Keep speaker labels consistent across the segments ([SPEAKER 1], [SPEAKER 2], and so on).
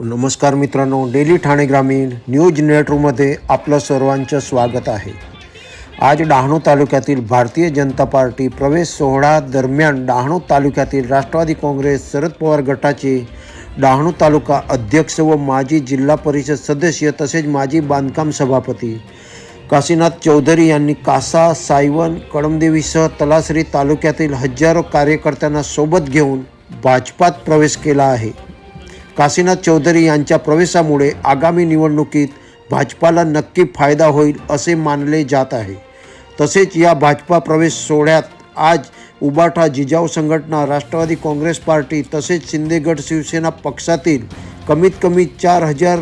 [SPEAKER 1] नमस्कार मित्रांनो डेली ठाणे ग्रामीण न्यूज नेटरूमध्ये आपलं सर्वांचं स्वागत आहे. आज डहाणू तालुक्यातील भारतीय जनता पार्टी प्रवेश सोहळा दरम्यान डहाणू तालुक्यातील राष्ट्रवादी काँग्रेस शरद पवार गटाचे डहाणू तालुका अध्यक्ष व माजी जिल्हा परिषद सदस्य तसेच माजी बांधकाम सभापती काशीनाथ चौधरी यांनी कासा सायवन कळमदेवीसह तलासरी तालुक्यातील हजारो कार्यकर्त्यांना सोबत घेऊन भाजपात प्रवेश केला आहे. काशीनाथ चौधरी यांच्या प्रवेशामुळे आगामी निवडणुकीत भाजपाला नक्की फायदा होईल असे मानले जात आहे. तसेच या भाजपा प्रवेश सोहळ्यात आज उबाठा जिजाऊ संघटना राष्ट्रवादी काँग्रेस पार्टी तसेच शिंदेगड शिवसेना पक्षातील कमीत कमी चार हजार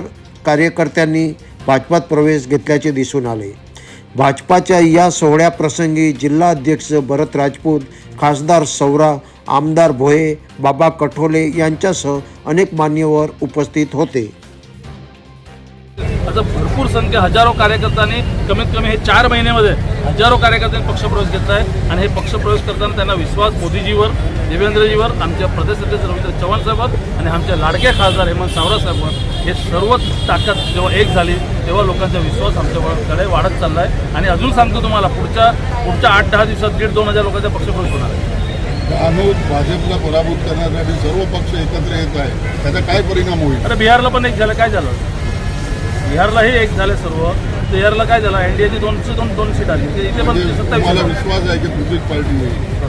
[SPEAKER 1] कार्यकर्त्यांनी भाजपात प्रवेश घेतल्याचे दिसून आले. भाजपाच्या या सोहळ्याप्रसंगी जिल्हाध्यक्ष भरत राजपूत खासदार सौरा आमदार भोये बाबा कठोले यांच्यासह अनेक मान्यवर उपस्थित होते.
[SPEAKER 2] असं भरपूर संख्या हजारो कार्यकर्त्यांनी कमीत कमी हे चार महिन्यामध्ये हजारो कार्यकर्त्यांनी पक्षप्रवेश घेतला आहे. आणि हे पक्षप्रवेश करताना त्यांना विश्वास मोदीजीवर देवेंद्रजीवर आमच्या प्रदेश अध्यक्ष रवींद्र चव्हाण साहेबांवर आणि आमचे लाडके खासदार हेमंत सावरा साहेबांवर हे सर्वच ताकद जेव्हा एक झाली तेव्हा लोकांचा विश्वास आमच्याकडे वाढत चालला आहे. आणि अजून सांगतो तुम्हाला पुढच्या पुढच्या आठ दहा दिवसात दीड दोन हजार लोकांचा पक्षप्रवेश होणार आहे.
[SPEAKER 3] भाजपला पराभूत करण्यासाठी सर्व पक्ष एकत्र येत आहे त्याचा काय परिणाम होईल?
[SPEAKER 2] अरे बिहारला पण एक झालं काय झालं? बिहारलाही एक झाले सर्व. बिहारला काय झालं? एनडीएची दोनशे दोन दोन सीट आली. ते इथे पण
[SPEAKER 3] म्हणजे
[SPEAKER 2] सत्तावीस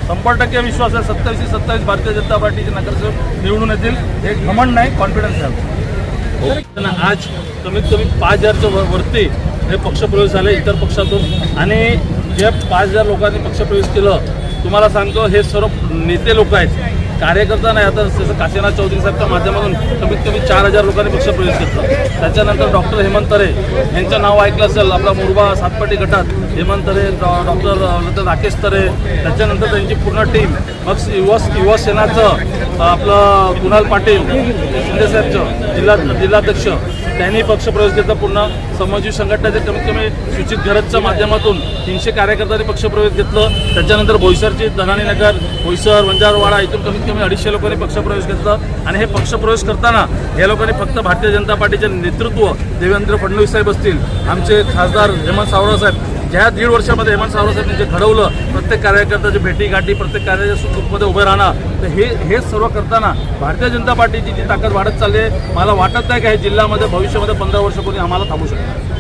[SPEAKER 2] शंभर टक्के विश्वास आहे. सत्तावीस सत्तावीस भारतीय जनता पार्टीचे नगरसेवक निवडून येतील. हे घमंड नाही कॉन्फिडन्स आहे त्यांना आज कमीत कमी पाच हजारच्या वर- वरती हे पक्षप्रवेश झाले इतर पक्षातून. आणि जे पाच हजार लोकांनी पक्षप्रवेश केलं तुम्हाला सांगतो हे सर्व नेते लोक आहेत. कार्यकर्ता नाही आता जसं काशीनाथ चौधरी साहेबच्या माध्यमातून कमीत कमी चार हजार लोकांनी पक्षप्रवेश घेतला. त्याच्यानंतर डॉक्टर हेमंत तरे यांचं नाव ऐकलं असेल आपला मुरबा सातपाटी गटात हेमंत तरे डॉक्टर राकेश तरे त्याच्यानंतर त्यांची पूर्ण टीम मग युवा युवा सेनाचं आपलं कुणाल पाटील शिंदेसाहेबचं जिल्हा जिल्हाध्यक्ष त्यांनी पक्षप्रवेश घेतला पूर्ण समाजवी संघटनेचे कमीत कमी सूचित घरजच्या माध्यमातून तीनशे कार्यकर्त्यांनी पक्षप्रवेश घेतलं. त्याच्यानंतर भोईसरचे धनानी नगर भोईसर वंजारवाडा इथून कमीत कमी अडीचशे लोकांनी पक्षप्रवेश घेतला. आणि हे पक्षप्रवेश करताना या लोकांनी फक्त भारतीय जनता पार्टीचे नेतृत्व देवेंद्र फडणवीस साहेब असतील. आमचे खासदार हेमंत सावरा साहेब ज्या दीड वर्षामध्ये हेमंत सावरा जे घडवलं प्रत्येक कार्यकर्त्याची भेटी गाठी प्रत्येक कार्याच्या सुखदुःखमध्ये उभे राहणार तर हे हे सर्व करताना भारतीय जनता पार्टीची जी ताकद वाढत चालली आहे मला वाटत नाही की हे जिल्ह्यामध्ये भविष्यामध्ये पंधरा वर्ष कोणी आम्हाला थांबू शकतो